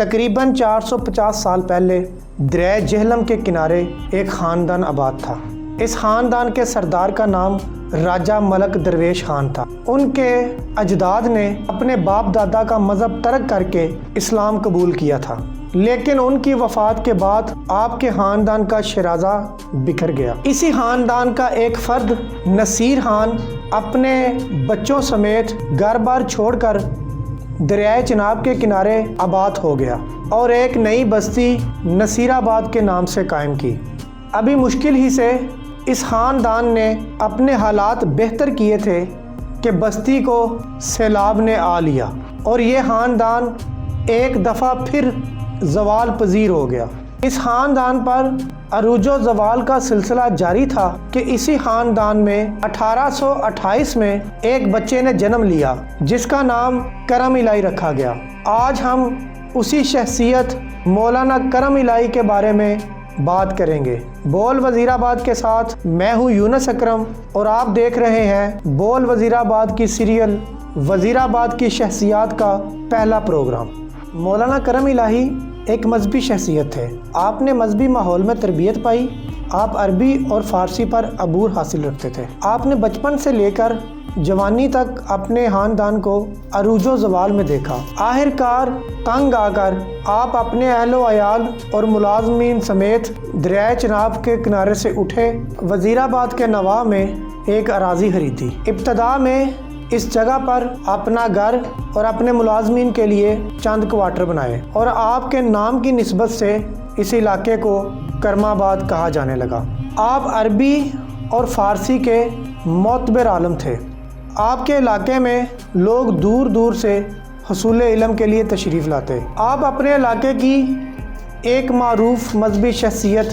तकरीबन 450 साल पहले दरिया जहलम के किनारे एक ख़ानदान आबाद था। इस ख़ानदान के सरदार का नाम राजा मलक दरवेश खान था। उनके अजदाद ने अपने बाप दादा का मज़हब तर्क करके इस्लाम कबूल किया था। लेकिन उनकी वफात के बाद आपके ख़ानदान का शराजा बिखर गया। इसी ख़ानदान का एक फ़र्द नसीर खान अपने बच्चों समेत घर बार छोड़कर दरियाए चिनाब के किनारे आबाद हो गया और एक नई बस्ती नसीराबाद के नाम से कायम की। अभी मुश्किल ही से इस ख़ानदान ने अपने हालात बेहतर किए थे कि बस्ती को सैलाब ने आ लिया और ये ख़ानदान एक दफ़ा फिर जवाल पजीर हो गया। इस ख़ानदान पर अरूजो जवाल का सिलसिला जारी था कि इसी ख़ानदान में 1828 में एक बच्चे ने जन्म लिया, जिसका नाम करम इलाई रखा गया। आज हम उसी शख्सियत मौलाना करम इलाई के बारे में बात करेंगे। बोल वजीराबाद के साथ मैं हूँ यूनस अकरम और आप देख रहे हैं बोल वजीराबाद की सीरियल वजीराबाद की शख्सियात का पहला प्रोग्राम। मौलाना करम इलाही एक मजहबी शख्सियत थे आपने मजहबी माहौल में तरबियत पाई। आप अरबी और फ़ारसी पर अबूर हासिल रखते थे। आपने बचपन से लेकर जवानी तक अपने ख़ानदान को अरूजो जवाल में देखा। आखिरकार तंग आकर आप अपने अहलो अयाल और मुलाजमीन समेत दरिया चनाब के किनारे से उठे। वजीराबाद के नवाब में एक अराजी खरीदी। इब्तदा में इस जगह पर अपना घर और अपने मुलाजमीन के लिए चंद क्वार्टर बनाए और आपके नाम की नस्बत से इस इलाके को करमाबाद कहा जाने लगा। आप अरबी और फ़ारसी के मोतबर आलम थे। आपके इलाके में लोग दूर दूर से हसूल इलम के लिए तशरीफ़ लाते। आप अपने इलाके की एक मरूफ मजहबी शख्सियत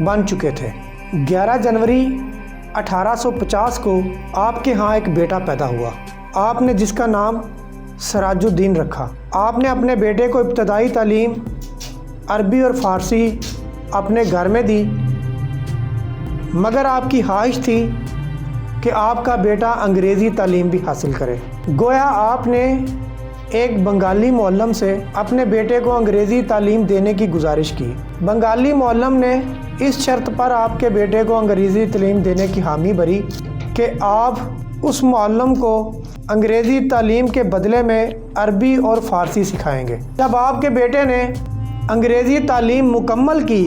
बन चुके थे। 11 जनवरी 1850 को आपके यहाँ एक बेटा पैदा हुआ। आपने जिसका नाम सराजुद्दीन रखा। आपने अपने बेटे को इब्तदाई तालीम, अरबी और फ़ारसी अपने घर में दी। मगर आपकी ख्वाहिश थी कि आपका बेटा अंग्रेज़ी तालीम भी हासिल करे। गोया आपने एक बंगाली मौलम से अपने बेटे को अंग्रेज़ी तालीम देने की गुजारिश की। बंगाली मौलम ने इस शर्त पर आपके बेटे को अंग्रेज़ी तालीम देने की हामी भरी कि आप उस मौलम को अंग्रेज़ी तालीम के बदले में अरबी और फ़ारसी सिखाएँगे। जब आपके बेटे ने अंग्रेज़ी तालीम मुकम्मल की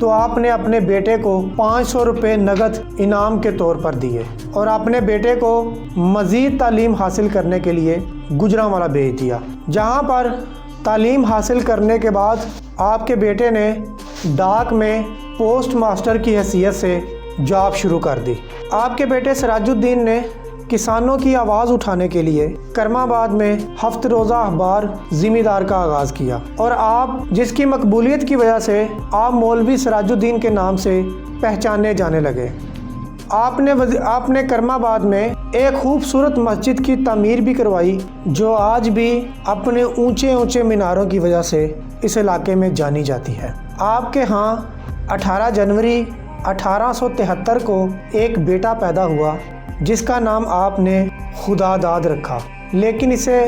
तो आपने अपने बेटे को पाँच सौ रुपये नगद इनाम के तौर पर दिए और अपने बेटे को मज़ीद तालीम हासिल करने के लिए गुजरावाला भेज दिया, जहाँ पर तालीम हासिल करने के बाद आपके बेटे ने डाक में पोस्ट मास्टर की हैसियत से जॉब शुरू कर दी। आपके बेटे सराजुद्दीन ने किसानों की आवाज़ उठाने के लिए करमाबाद में हफ्त रोज़ा अखबार ज़िम्मेदार का आगाज़ किया। और आप, जिसकी मकबूलियत की वजह से आप मौलवी सराजुद्दीन के नाम से पहचाने जाने लगे। आपने. आपने करमाबाद में एक खूबसूरत मस्जिद की तमीर भी करवाई, जो आज भी अपने ऊँचे ऊँचे मीनारों की वजह से इस इलाके में जानी जाती है। आपके यहाँ 18 जनवरी अठारह सौ तिहत्तर को एक बेटा पैदा हुआ। जिसका नाम आपने खुदा दाद रखा। लेकिन इसे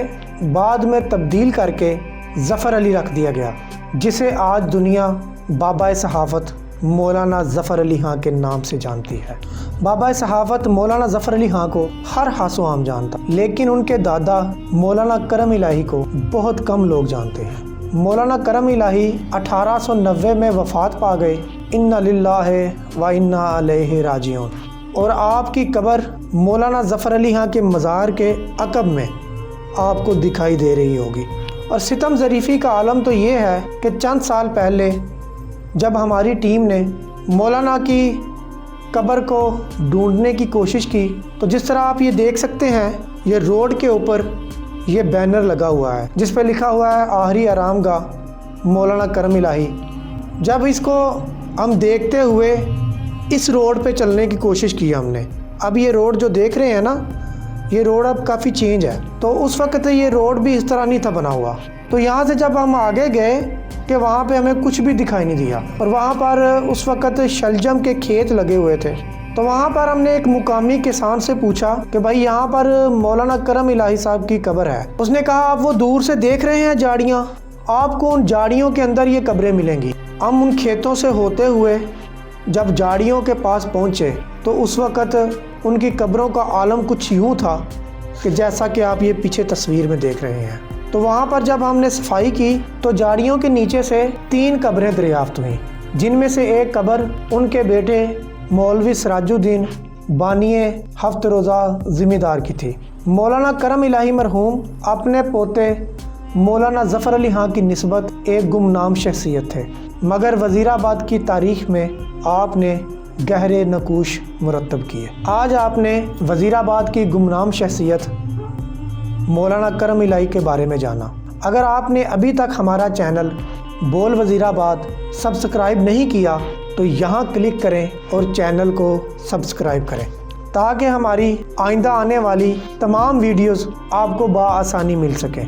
बाद में तब्दील करके ज़फ़र अली रख दिया गया, जिसे आज दुनिया बाबा सहाफ़त मौलाना ज़फ़र अली ख़ां के नाम से जानती है। बाबा सहाफ़त मौलाना ज़फ़र अली ख़ां को हर हासो आम जानता, लेकिन उनके दादा मौलाना करम इलाही को बहुत कम लोग जानते हैं। मौलाना करम इलाही 1890 में वफ़ात पा गए, इन्ना लिल्लाह व इन्ना अलैहि राजिऊन। और आपकी कब्र मौलाना ज़फ़र अली ख़ां के मज़ार के अकब में आपको दिखाई दे रही होगी। और सितम ज़रीफ़ी का आलम तो ये है कि चंद साल पहले जब हमारी टीम ने मौलाना की कब्र को ढूँढने की कोशिश की तो जिस तरह आप ये देख सकते हैं, ये रोड के ऊपर ये बैनर लगा हुआ है, जिस पर लिखा हुआ है आहरी आराम मौलाना करम इलाही। जब इसको हम देखते हुए इस रोड पे चलने की कोशिश की हमने। अब ये रोड जो देख रहे हैं ना, ये रोड अब काफ़ी चेंज है। तो उस वक्त ये रोड भी इस तरह नहीं था बना हुआ। तो यहाँ से जब हम आगे गए कि वहाँ पे हमें कुछ भी दिखाई नहीं दिया, और वहाँ पर उस वक्त शलजम के खेत लगे हुए थे तो वहाँ पर हमने एक मुकामी किसान से पूछा कि भाई यहाँ पर मौलाना करम इलाही साहब की कब्र है। उसने कहा, आप वो दूर से देख रहे हैं जाड़ियाँ? आपको उन झाड़ियों के अंदर ये कब्रें मिलेंगी। हम उन खेतों से होते हुए जब झाड़ियों के पास पहुँचे तो उस वक़्त उनकी कब्रों का आलम कुछ यूँ था कि जैसा कि आप ये पीछे तस्वीर में देख रहे हैं। तो वहाँ पर जब हमने सफ़ाई की तो झाड़ियों के नीचे से तीन कब्रें दरियाफ्त हुई, जिनमें से एक कब्र उनके बेटे मौलवी सराजुद्दीन बानिए हफ्त रोज़ा ज़िम्मेदार की थी। मौलाना करम इलाही मरहूम अपने पोते मौलाना ज़फ़र अली हाँ की नस्बत एक गुमनाम शख्सियत थे। मगर वज़ीराबाद की तारीख में आपने गहरे नकूश मुरतब किए। आज आपने वज़ीराबाद की गुमनाम शख्सियत मौलाना करम इलाई के बारे में जाना। अगर आपने अभी तक हमारा चैनल बोल वज़ीराबाद सब्सक्राइब नहीं किया तो यहाँ क्लिक करें और चैनल को सब्सक्राइब करें, ताकि हमारी आइंदा आने वाली तमाम वीडियोस आपको बआसानी मिल सकें।